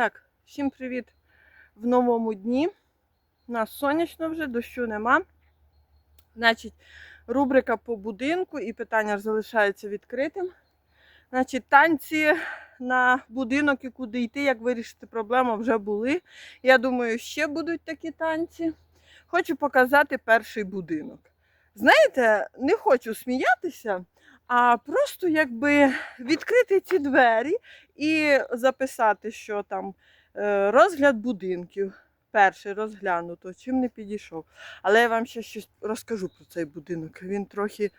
Так, всім привіт в новому дні. У нас сонячно вже, дощу нема. Значить, рубрика по будинку і питання залишається відкритим. Значить, танці на будинок і куди йти, як вирішити проблему, вже були. Я думаю, ще будуть такі танці. Хочу показати перший будинок. Знаєте, не хочу сміятися, а просто якби відкрити ці двері і записати, що там е, розгляд будинків. Перший розглянуто, чим не підійшов. Але я вам ще щось розкажу про цей будинок. Він трохи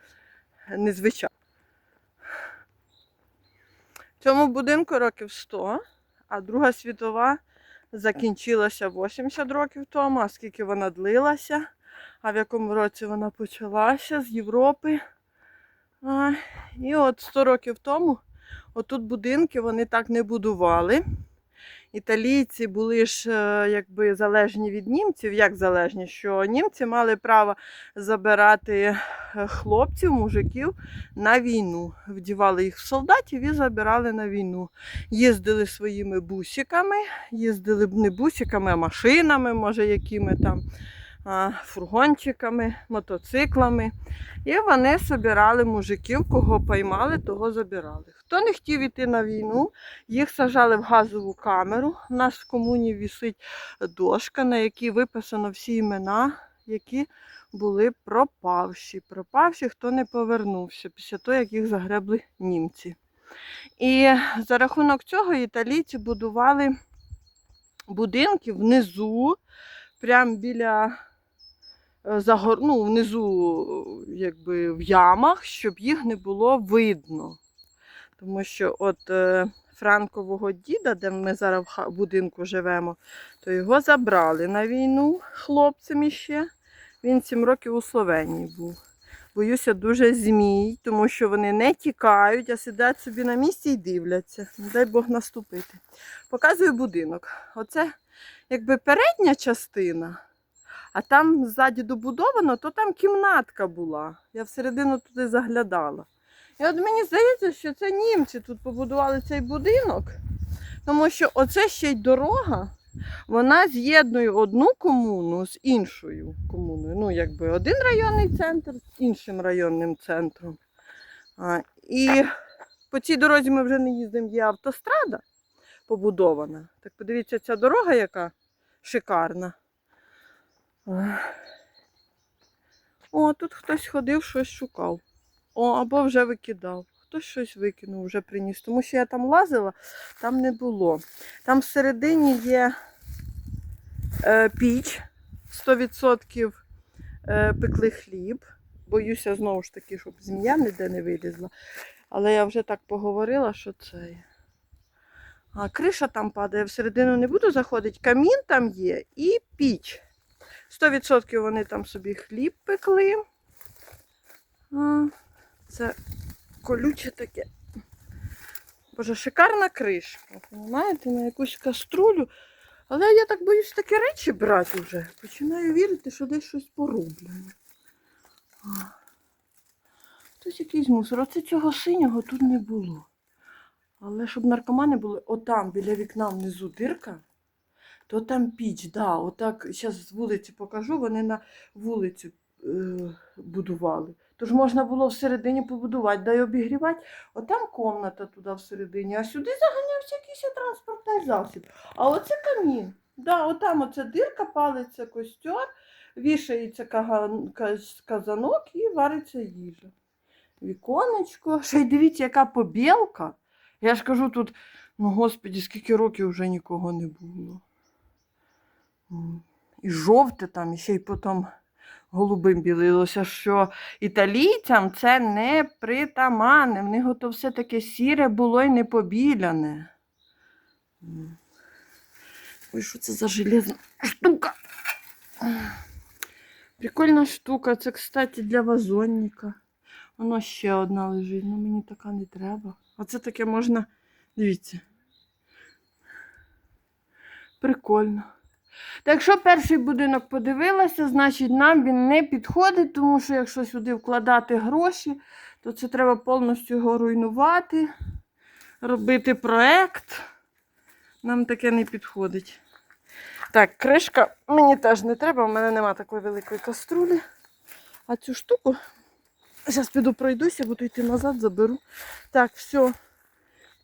незвичайний. Цьому будинку років 100, а Друга світова закінчилася 80 років тому, а скільки вона длилася, а в якому році вона почалася з Європи. А, і от 100 років тому отут будинки вони так не будували. Італійці були ж е, якби залежні від німців. Як залежні? Що німці мали право забирати е, хлопців, мужиків на війну. Вдівали їх в солдатів і забирали на війну. Їздили своїми бусиками, їздили б не бусиками, а машинами, може, якими там фургончиками, мотоциклами. І вони собирали мужиків, кого поймали, того забирали. Хто не хотів іти на війну, їх сажали в газову камеру. У нас в комуні висить дошка, на якій виписано всі імена, які були пропавші. Пропавші, хто не повернувся після того, як їх загребли німці. І за рахунок цього італійці будували будинки внизу, прямо біля загор... ну, внизу, якби в ямах, щоб їх не було видно. Тому що от е, Франкового діда, де ми зараз в будинку живемо, то його забрали на війну хлопцем іще. Він 7 років у Словенії був. Боюся дуже змій, тому що вони не тікають, а сидять собі на місці і дивляться. Не дай Бог наступити. Показую будинок. Оце якби передня частина, а там ззаді добудовано, то там кімнатка була. Я всередину туди заглядала. І от мені здається, що це німці тут побудували цей будинок, тому що оце ще й дорога, вона з'єднує одну комуну з іншою комуною. Ну, якби один районний центр з іншим районним центром. А, і по цій дорозі ми вже не їздимо, є автострада побудована. Так подивіться, ця дорога, яка шикарна. О, тут хтось ходив, щось шукав. О, або вже викидав. Хтось щось викинув, вже приніс. Тому що я там лазила, там не було. Там всередині є е, піч, 100% е, пекли хліб. Боюся знову ж таки, щоб змія ніде не вилізла. Але я вже так поговорила, що це. А криша там падає, всередину не буду заходити. Камін там є і піч. 100% вони там собі хліб пекли. Це колюче таке. Боже, шикарна кришка. Понимаєте, на якусь каструлю. Але я так боюсь такі речі брати вже. Починаю вірити, що десь щось порублене. Хтось якийсь мусор. Оце цього синього тут не було. Але щоб наркомани були, отам біля вікна внизу дирка, то там піч, да, отак, зараз з вулиці покажу, вони на вулицю е, будували. Тож можна було всередині побудувати, да й обігрівати. Отам комната туди всередині, а сюди заганявся якийсь транспортний засіб. А оце камін. Да, отам оце дирка, палиться костер, вішається казанок і вариться їжа. Віконечко. Ще й дивіться, яка побілка. Я ж кажу тут, ну господі, скільки років вже нікого не було. І жовте там, і ще й потім голубим білилося, що італійцям це не притаманне. В них ото все таке сіре було і не побіляне. Ой, що це за железна штука? Прикольна штука. Це, кстати, для вазонника. Воно ще одна лежить, ну мені така не треба. Оце таке можна. Дивіться. Прикольно. Так якщо перший будинок подивилася, значить нам він не підходить, тому що якщо сюди вкладати гроші, то це треба повністю його руйнувати, робити проект. Нам таке не підходить. Так, кришка мені теж не треба, у мене нема такої великої каструлі. А цю штуку зараз піду пройдуся, буду йти назад, заберу. Так, все.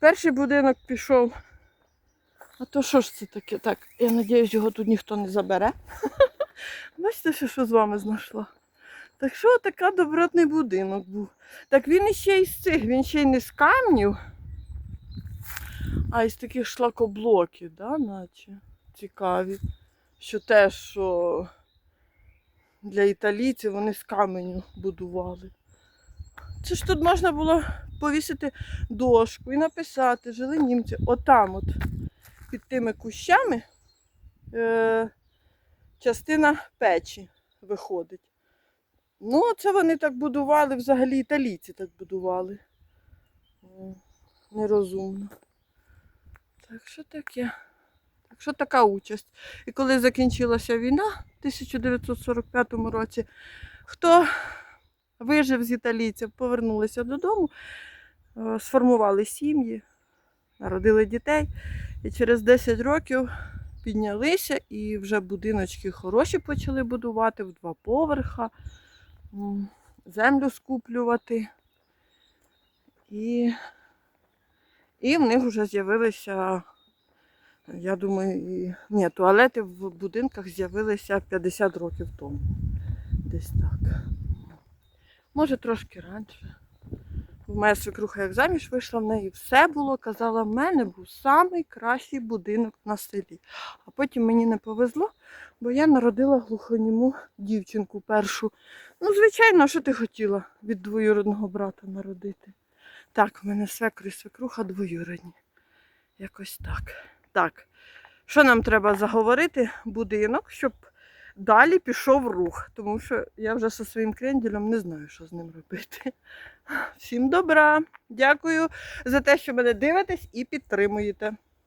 Перший будинок пішов. А то що ж це таке? Так, я сподіваюся, його тут ніхто не забере. Бачите, що, що з вами знайшла? Так що така добротний будинок був. Так він іще із цих, він ще й не з камнів, а із таких шлакоблоків, да, наче цікаві. Що те, що для італійців вони з каменю будували. Це ж тут можна було повісити дошку і написати, жили німці. Отам от під тими кущами е, частина печі виходить. Ну, це вони так будували, взагалі італійці так будували. Нерозумно. Так що таке? Так що така участь. І коли закінчилася війна в 1945 році, хто вижив з італійців, повернулися додому, е, сформували сім'ї, народили дітей. І через 10 років піднялися і вже будиночки хороші почали будувати в два поверха, землю скуплювати. І, і в них вже з'явилися, я думаю, і... Ні, туалети в будинках з'явилися 50 років тому. Десь так. Може, трошки раніше. В моя свекруха, як заміж вийшла, в неї все було. Казала, в мене був найкращий будинок на селі. А потім мені не повезло, бо я народила глухоніму дівчинку першу. Ну, звичайно, що ти хотіла від двоюродного брата народити? Так, в мене свекр і свекруха двоюродні. Якось так. Так. Що нам треба заговорити? Будинок, щоб далі пішов рух, тому що я вже зі своїм кренділем не знаю, що з ним робити. Всім добра! Дякую за те, що мене дивитесь і підтримуєте.